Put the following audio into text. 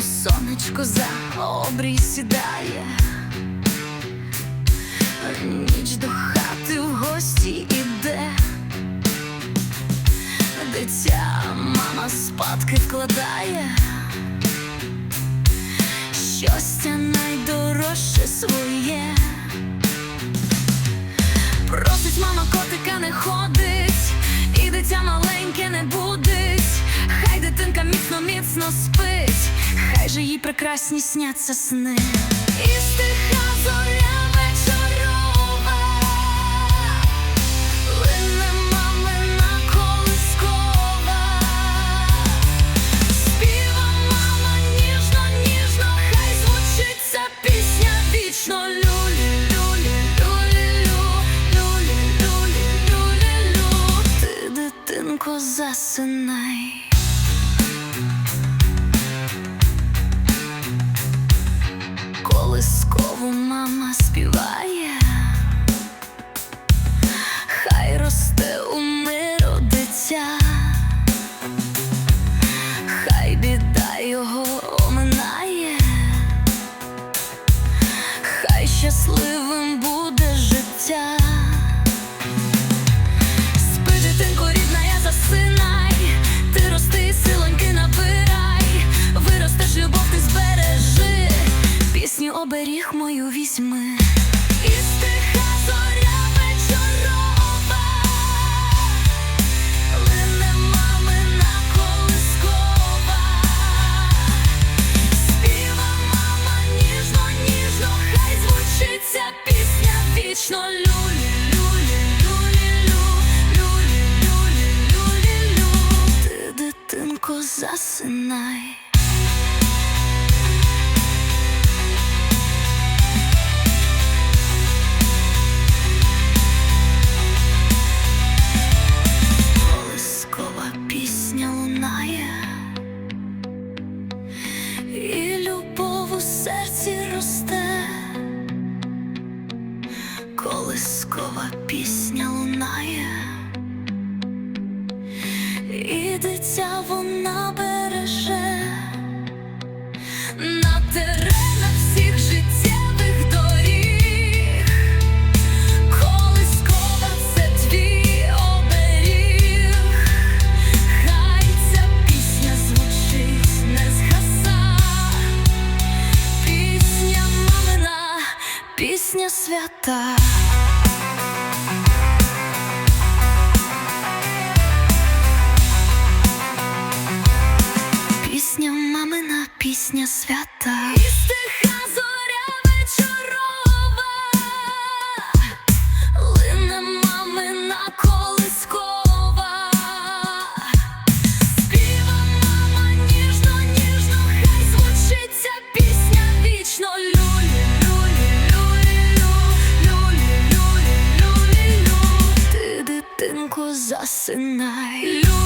Сонечко за обрій сідає, ніч до хати в гості іде, дитя мама спадки вкладає, щастя найдорожче своє. Просить мама котика не ходить, і дитя маленьке не будить. Хай дитинка міцно, міцно спить, же їй прекрасні сняться сни. І стиха зоря вечорова, лине мамина колискова. Співа мама ніжно, ніжно, хай звучить пісня вічно. Люлі, люлі, люлі, лю, люлі, люлі, люлі. Ти, дитинко, засинай. Щасливим буде життя. Спи, рідна, я засинай, ти рости, силоньки набирай, виростеш, любов ти збережи, пісню оберіг мою візьми. Засинай. Колискова пісня лунає, і любов у серці росте, колискова пісня і дитя вона свята. Пісня мамина, пісня свята. tonight.